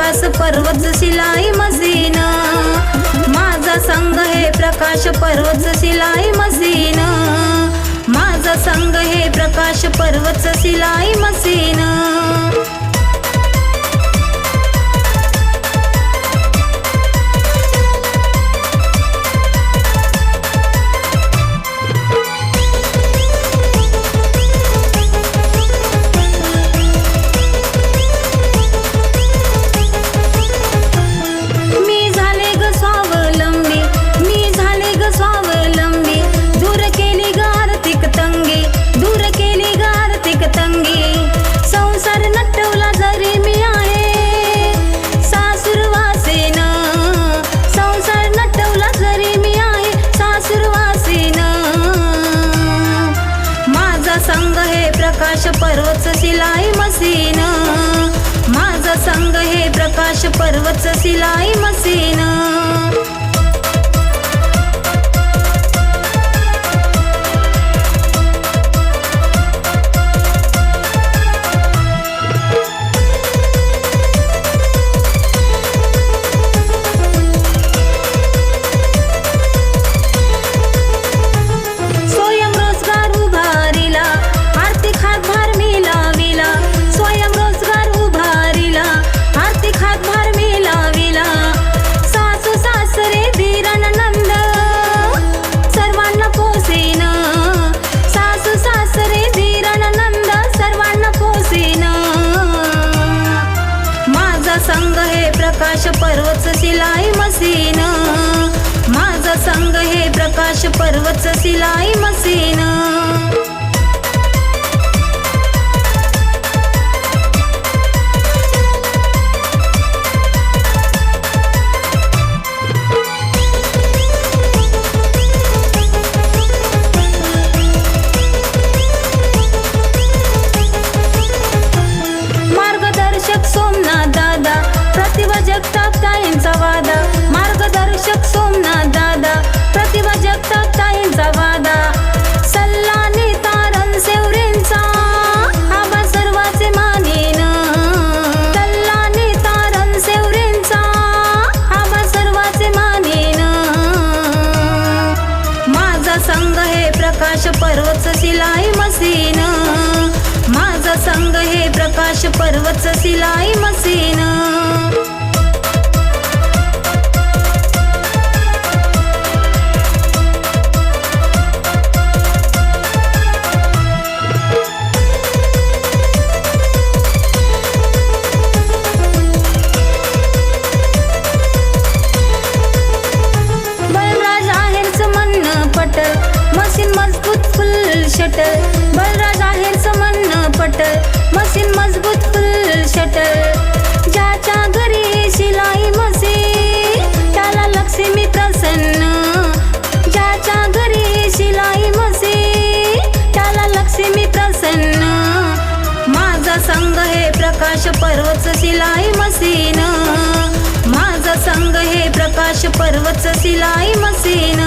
प्रकाश पर्वत शिलाई मशीन. माझा संघ हे प्रकाश पर्वत शिलाई मशीन. माझा संघ हे प्रकाश पर्वत शिलाई मशीन. प्रकाश पर्वच शिलाई मशीन. माझा संघ हे प्रकाश पर्वच शिलाई मशीन. संग संघ हे प्रकाश पर्वत शिलाई मशीन. माझा संघ हे प्रकाश पर्वत शिलाई मशीन. मार्गदर्शक सोमनाथ प्रकाश पर्वत शिलाई मशीन. माझा संघ हे प्रकाश पर्वत शिलाई मशीन. पटल मशीन मजबूत फुल शटल ज्याच्या घरी शिलाई मशीन त्याला लक्ष्मी प्रसन्न. ज्याच्या घरी शिलाई मशीन त्याला लक्ष्मी प्रसन्न. माझा संघ हे प्रकाश पर्वत शिलाई मशीन. माझा संघ हे प्रकाश पर्वत शिलाई मशीन.